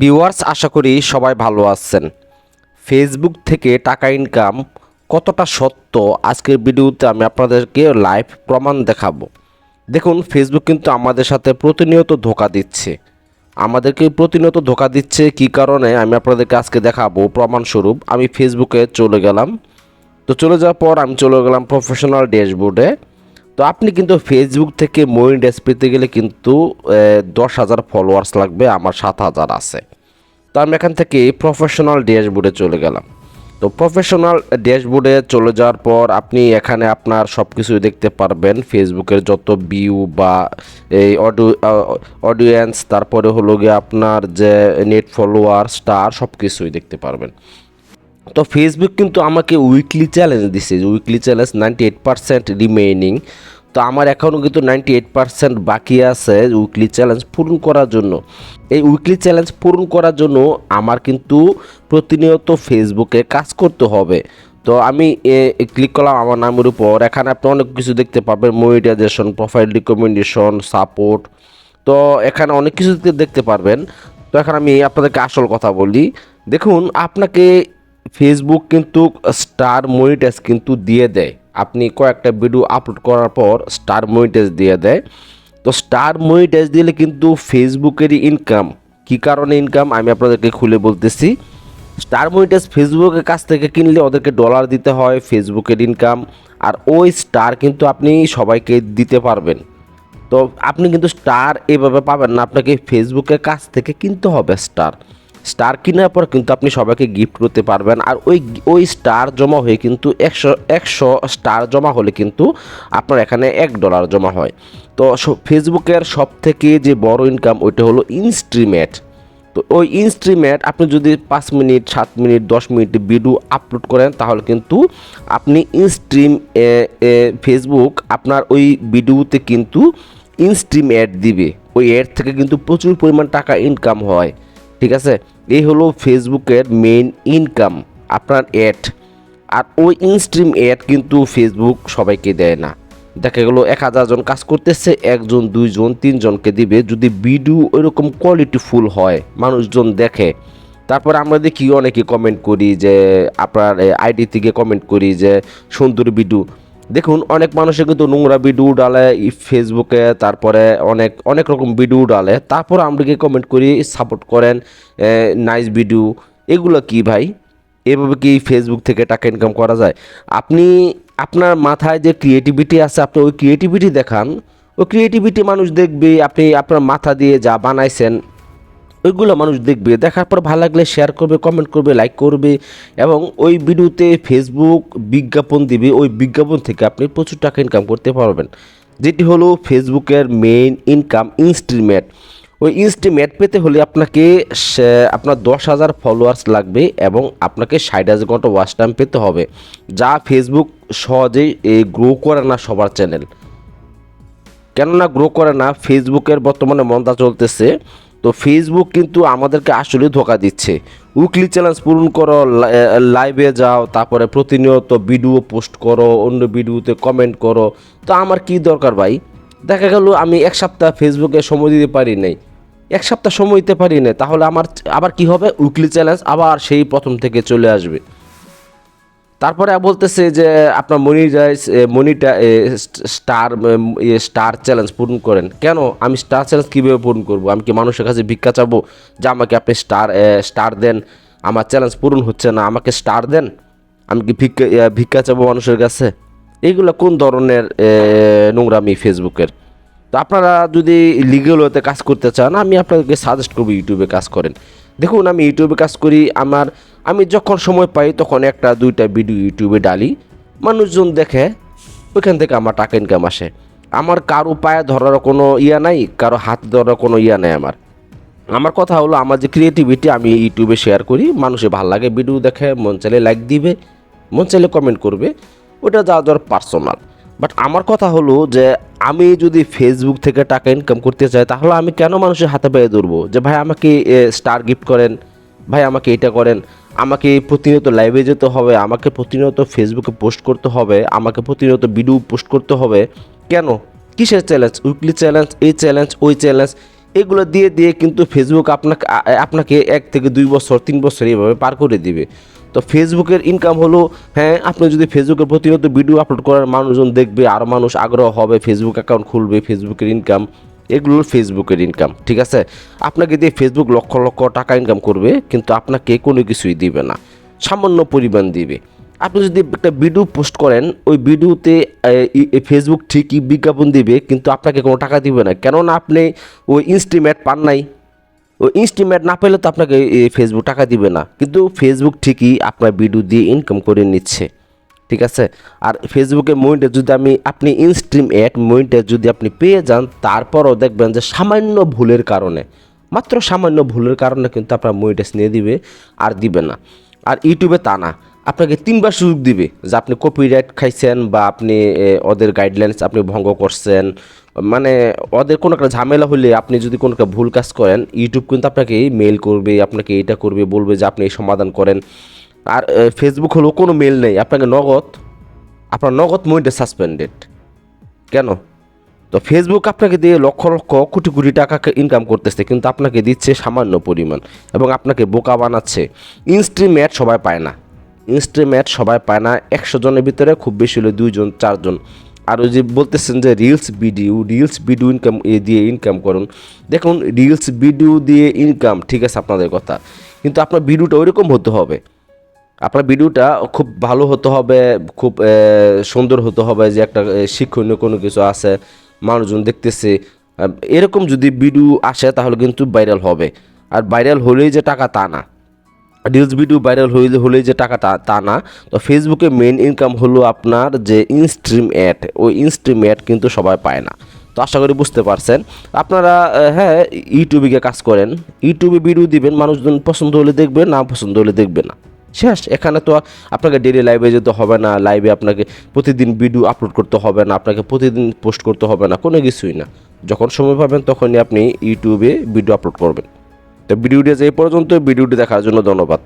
Viewers আশা করি সবাই ভালো আছেন। ফেসবুক থেকে টাকা ইনকাম কতটা সত্য, আজকের ভিডিওতে আমি আপনাদেরকে লাইভ প্রমাণ দেখাবো। দেখুন ফেসবুক কিন্তু আমাদের সাথে প্রতিনিয়ত ধোকা দিচ্ছে। আমাদেরকে প্রতিনিয়ত ধোকা দিচ্ছে কি কারণে, আমি আপনাদেরকে আজকে দেখাবো প্রমাণস্বরূপ আমি ফেসবুকে চলে গেলাম। তো চলে যাওয়ার পর আমি চলে গেলাম প্রফেশনাল ড্যাশবোর্ডে তো আপনি কিন্তু ফেসবুক থেকে মইন ড্যাশ পেতে গেলে কিন্তু দশ হাজার ফলোয়ার্স লাগবে, আমার সাত হাজার আছে। তো আমি এখান থেকে প্রফেশনাল ড্যাশবোর্ডে চলে গেলাম। তো প্রফেশনাল ড্যাশবোর্ডে চলে যাওয়ার পর আপনি এখানে আপনার সব কিছুই দেখতে পারবেন। ফেসবুকের যত ভিউ বা এই অডিও অডিয়েন্স তারপরে হলো গিয়ে আপনার যে নেট ফলোয়ার স্টার সব কিছুই দেখতে পারবেন। তো ফেসবুক কিন্তু আমাকে উইকলি চ্যালেঞ্জ দিছে weekly challenge ninety eight percent remaining তো আমার এখনও কিন্তু নাইনটি এইট পার্সেন্ট বাকি আছে উইকলি চ্যালেঞ্জ পূরণ করার জন্য। এই উইকলি চ্যালেঞ্জ পূরণ করার জন্য আমার কিন্তু প্রতিনিয়ত ফেসবুকে কাজ করতে হবে। তো আমি এ ক্লিক করলাম আমার নামের উপর, এখানে আপনি অনেক কিছু দেখতে পাবেন মনিটাইজেশন প্রোফাইল রিকমেন্ডেশন সাপোর্ট তো এখানে অনেক কিছু দেখতে পারবেন। তো এখন আমি আপনাদেরকে আসল কথা বলি। দেখুন, আপনাকে ফেসবুক কিন্তু স্টার মনিটাইজ কিন্তু দিয়ে দেয়। আপনি কয়েকটা ভিডিও আপলোড করার পর স্টার মনিটাইজ দিয়ে দেয়। তো স্টার মনিটাইজ দিলে কিন্তু ফেসবুকেরই ইনকাম কী কারণে ইনকাম আমি আপনাদেরকে খুলে বলতেছি। স্টার মনিটাইজ ফেসবুকের কাছ থেকে কিনলে ওদেরকে ডলার দিতে হয় ফেসবুকের ইনকাম আর ওই স্টার কিন্তু আপনি সবাইকে দিতে পারবেন। তো আপনি কিন্তু স্টার এভাবে পাবেন না। আপনাকে ফেসবুকের কাছ থেকে কিনতে হবে স্টার স্টার কেনার পর কিন্তু আপনি সবাইকে গিফট করতে পারবেন। আর ওই ওই স্টার জমা হয়ে কিন্তু একশো একশো স্টার জমা হলে কিন্তু আপনার এখানে এক ডলার জমা হয়। তো ফেসবুকের সব থেকে যে বড় ইনকাম ওইটা হলো ইনস্ট্রিমেট তো ওই ইনস্ট্রিমেট আপনি যদি পাঁচ মিনিট, সাত মিনিট, দশ মিনিট ভিডিও আপলোড করেন, তাহলে কিন্তু আপনি ইনস্ট্রিম ফেসবুক আপনার ওই ভিডিওতে কিন্তু ইনস্ট্রিম অ্যাড দিবে। ওই অ্যাড থেকে কিন্তু প্রচুর পরিমাণ টাকা ইনকাম হয়। ঠিক আছে? এই হলো ফেসবুকের মেইন ইনকাম আপনার অ্যাড আর ওই ইনস্ট্রিম অ্যাড কিন্তু ফেসবুক সবাইকে দেয় না। দেখা গেলো এক হাজার জন কাজ করতেছে, একজন, দুইজন, তিনজনকে দিবে। যদি ভিডিও ওইরকম কোয়ালিটিফুল হয়, মানুষজন দেখে। তারপর আমরা দেখি অনেকে কমেন্ট করি যে, আপনার আইডি থেকে কমেন্ট করি যে, সুন্দর ভিডিও দেখুন, অনেক মানুষে কিন্তু নোংরা ভিডিও ডালে ফেসবুকে তারপরে অনেক অনেক রকম ভিডিও ডালে। তারপর আমরা কি কমেন্ট করি সাপোর্ট করেন নাইস ভিডিও এগুলো কি ভাই? এভাবে কি ফেসবুক থেকে টাকা ইনকাম করা যায়? আপনি, আপনার মাথায় যে ক্রিয়েটিভিটি আছে, আপনি ওই ক্রিয়েটিভিটি দেখান। ওই ক্রিয়েটিভিটি মানুষ দেখবে, আপনি আপনার মাথা দিয়ে যা বানাইছেন ওইগুলো মানুষ দেখবে। দেখার পর ভালো লাগলে শেয়ার করবে কমেন্ট করবে লাইক করবে এবং ওই ভিডিওতে ফেসবুক বিজ্ঞাপন দিবে। ওই বিজ্ঞাপন থেকে আপনি প্রচুর টাকা ইনকাম করতে পারবেন। যেটি হলো ফেসবুকের মেইন ইনকাম ইনস্ট্রিমেট ওই ইনস্টিমেট পেতে হলে আপনাকে আপনার দশ হাজার ফলোয়ার্স লাগবে এবং আপনাকে ষাট হাজার ঘণ্টা ওয়াচ টাইম পেতে হবে, যা ফেসবুক সহজেই গ্রো করে না সবার চ্যানেল কেননা গ্রো করে না ফেসবুকের বর্তমানে মন্দা চলতেছে। তো ফেসবুক কিন্তু আমাদেরকে আসলে ধোকা দিচ্ছে। উইকলি চ্যালেঞ্জ পূরণ করো লাইভে যাও, তারপরে প্রতিনিয়ত ভিডিও পোস্ট করো, অন্য ভিডিওতে কমেন্ট করো। তো আমার কি দরকার ভাই? দেখা গেল আমি এক সপ্তাহ ফেসবুকে সময় দিতে পারি নাই। এক সপ্তাহ সময় দিতে পারি না তাহলে আমার, আবার কি হবে? উইকলি চ্যালেঞ্জ আবার সেই প্রথম থেকে চলে আসবে। তারপরে বলতেছে যে আপনার মনিটাইজ মনিটা স্টার স্টার চ্যালেঞ্জ পূরণ করেন। কেন? আমি স্টার চ্যালেঞ্জ কীভাবে পূরণ করব? আমি কি মানুষের কাছে ভিক্ষা চাবো যে আমাকে আপনি স্টার স্টার দেন? আমার চ্যালেঞ্জ পূরণ হচ্ছে না, আমাকে স্টার দেন? আমি কি ভিক্ষা ভিক্ষা চাবো মানুষের কাছে? এইগুলো কোন ধরনের নোংরামি ফেসবুকের? তো আপনারা যদি লিগেল ওতে কাজ করতে চান, আমি আপনাদেরকে সাজেস্ট করব ইউটিউবে কাজ করেন। দেখুন, আমি ইউটিউবে কাজ করি, আমার আমি যখন সময় পাই তখন একটা, দুইটা ভিডিও ইউটিউবে ডালি। মানুষজন দেখে, ওইখান থেকে আমার টাকা ইনকাম আসে। আমার কারও পায়ে ধরার কোনো ইয়া নাই, কারও হাত ধরার কোনো ইয়া নাই আমার। আমার কথা হলো, আমার যে ক্রিয়েটিভিটি আমি ইউটিউবে শেয়ার করি, মানুষে ভালো লাগে ভিডিও দেখে, মন চাইলে লাইক দিবে, মন চাইলে কমেন্ট করবে ওটা যা যার পার্সোনাল বাট আমার কথা হলো যে, আমি যদি ফেসবুক থেকে টাকা ইনকাম করতে চাই, তাহলে আমি কেন মানুষের হাতে পেয়ে ধরবো? যে, ভাই, আমাকে স্টার গিফট করেন, ভাই, আমাকে এটা করেন। আমাকে প্রতিনিয়ত লাইভে যেতে হবে, আমাকে প্রতিনিয়ত ফেসবুকে পোস্ট করতে হবে, আমাকে প্রতিনিয়ত ভিডিও পোস্ট করতে হবে। কেন? কিসের চ্যালেঞ্জ উইকলি চ্যালেঞ্জ এই চ্যালেঞ্জ ওই চ্যালেঞ্জ এগুলো দিয়ে দিয়ে কিন্তু ফেসবুক আপনাকে আপনাকে এক থেকে দুই বছর, তিন বছর এইভাবে পার করে দিবে। তো ফেসবুকের ইনকাম হলো হ্যাঁ আপনি যদি ফেসবুকে প্রতিনিয়ত ভিডিও আপলোড করার মানুষজন দেখবে আরও মানুষ আগ্রহ হবে ফেসবুক অ্যাকাউন্ট খুলবে ফেসবুকের ইনকাম এগুলো ফেসবুকের ইনকাম ঠিক আছে? আপনাকে দিয়ে ফেসবুক লক্ষ লক্ষ টাকা ইনকাম করবে, কিন্তু আপনাকে কোনো কিছুই দিবে না। সামান্য পরিমাণ দিবে। আপনি যদি একটা ভিডিও পোস্ট করেন, ওই ভিডিওতে ফেসবুক ঠিকই বিজ্ঞাপন দিবে, কিন্তু আপনাকে কোনো টাকা দিবে না। কেননা আপনি ওই ইনস্টিমেট পান নাই। ওই ইনস্টিমেট না পেলে তো আপনাকে ফেসবুক টাকা দিবে না। কিন্তু ফেসবুক ঠিকই আপনার ভিডিও দিয়ে ইনকাম করে নিচ্ছে। ঠিক আছে? আর ফেসবুকে মইন্টে যদি আমি আপনি ইনস্ট্রিম অ্যাড মইন্টে যদি আপনি পেয়ে যান, তারপরও দেখবেন যে সামান্য ভুলের কারণে, মাত্র সামান্য ভুলের কারণে কিন্তু আপনার মনিটাইজ নিয়ে দিবে আর দিবে না। আর ইউটিউবে তা না, আপনাকে তিনবার সুযোগ দিবে যে আপনি কপিরাইট খাইছেন বা আপনি ওদের গাইডলাইন্স আপনি ভঙ্গ করছেন। মানে ওদের কোনো একটা ঝামেলা হলে আপনি যদি কোনো একটা ভুল কাজ করেন, ইউটিউব কিন্তু আপনাকে মেল করবে, আপনাকে এটা করবে, বলবে যে আপনি এই সমাধান করেন। আর ফেসবুক হলো কোনো মেল নেই, আপনাকে নগদ, আপনার নগদ মনিটে সাসপেন্ডেড কেন? তো ফেসবুক আপনাকে দিয়ে লক্ষ লক্ষ কোটি কোটি টাকা ইনকাম করতেছে, কিন্তু আপনাকে দিচ্ছে সামান্য পরিমাণ এবং আপনাকে বোকা বানাচ্ছে। ইনস্ট্রিম অ্যাড সবাই পায় না। ইনস্ট্রিম অ্যাড সবাই পায় না। একশো জনের ভিতরে খুব বেশি হলে দুইজন, চারজন। আর ওই যে বলতেছেন যে reels video reels video income দিয়ে ইনকাম করুন। দেখুন রিলস ভিডিও দিয়ে ইনকাম ঠিক আছে আপনাদের কথা। কিন্তু আপনার ভিডিওটা ওইরকম হতে হবে। আপনার ভিডিওটা খুব ভালো হতে হবে, খুব সুন্দর হতে হবে যে একটা শিক্ষণীয় কোনো কিছু আছে, মানুষজন দেখতেছে। এরকম যদি ভিডিও আসে তাহলে কিন্তু ভাইরাল হবে। আর ভাইরাল হলেই যে টাকা তা না। রিলস ভিডিও ভাইরাল হইলে হলেই যে টাকা তা না। তো ফেসবুকে মেন ইনকাম হলো আপনার যে ইনস্ট্রিম অ্যাড ওই ইনস্ট্রিম অ্যাড কিন্তু সবাই পায় না। তো আশা করি বুঝতে পারছেন। আপনারা হ্যাঁ ইউটিউবে কাজ করেন। ইউটিউবে ভিডিও দিবেন, মানুষজন পছন্দ হলে দেখবে, না পছন্দ হলে দেখবে না। শেষ। এখানে তো আপনাকে ডেলি লাইভে যেতে হবে না লাইভে আপনাকে প্রতিদিন ভিডিও আপলোড করতে হবে না, আপনাকে প্রতিদিন পোস্ট করতে হবে না, কোনো কিছুই না। যখন সময় পাবেন তখনই আপনি ইউটিউবে ভিডিও আপলোড করবেন। তো ভিডিওটি যে এই পর্যন্ত ভিডিওটি দেখার জন্য ধন্যবাদ।